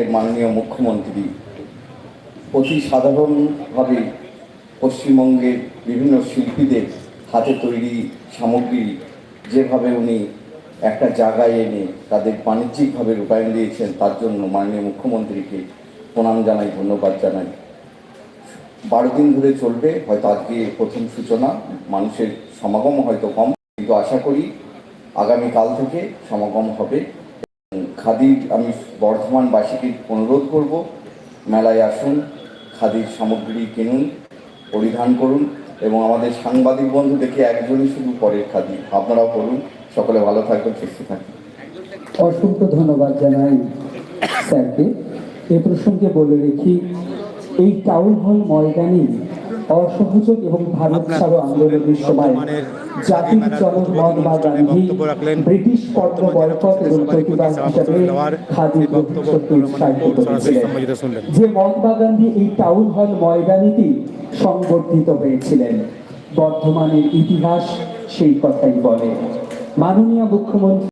এর মাননীয় মুখ্যমন্ত্রী, অতি সাধারণভাবে পশ্চিমবঙ্গের বিভিন্ন শিল্পীদের হাতে তৈরি সামগ্রী যেভাবে উনি একটা জায়গায় এনে তাদের বাণিজ্যিকভাবে রূপায়ণ দিয়েছেন, তার জন্য মাননীয় মুখ্যমন্ত্রীকে প্রণাম জানাই, ধন্যবাদ জানাই। বারো দিন ধরে চলবে, হয়তো আজকে প্রথম সূচনা, মানুষের সমাগম হয়তো কম, কিন্তু আশা করি আগামীকাল থেকে সমাগম হবে। খাদির, আমি বর্ধমানবাসীকে অনুরোধ করব, মেলায় আসুন, খাদির সামগ্রী কিনুন, পরিধান করুন, এবং আমাদের সাংবাদিক বন্ধু দেখে একজনই শুধু পরের খাদি আপনারাও করুন সকলে ভালো থাকবেন সুস্থ থাকবেন অসংখ্য ধন্যবাদ জানাই স্যারকে। এ প্রসঙ্গে বলে রেখি, এই টাউন হল ময়দানে অসহযোগ এবং ভারত ছাড়ো আন্দোলনের সময় জাতির জনক মহাত্মা গান্ধী ব্রিটিশ পণ্য বয়কট এবং প্রতিবাদ হিসাবে খাদি উৎসাহিত করেছিলেন। যে মহাত্মা গান্ধী এই টাউন হল ময়দানেতেই সংবর্ধিত হয়েছিলেন। বর্ধমানের ইতিহাস সেই কথাই বলে। মাননীয় মুখ্যমন্ত্রী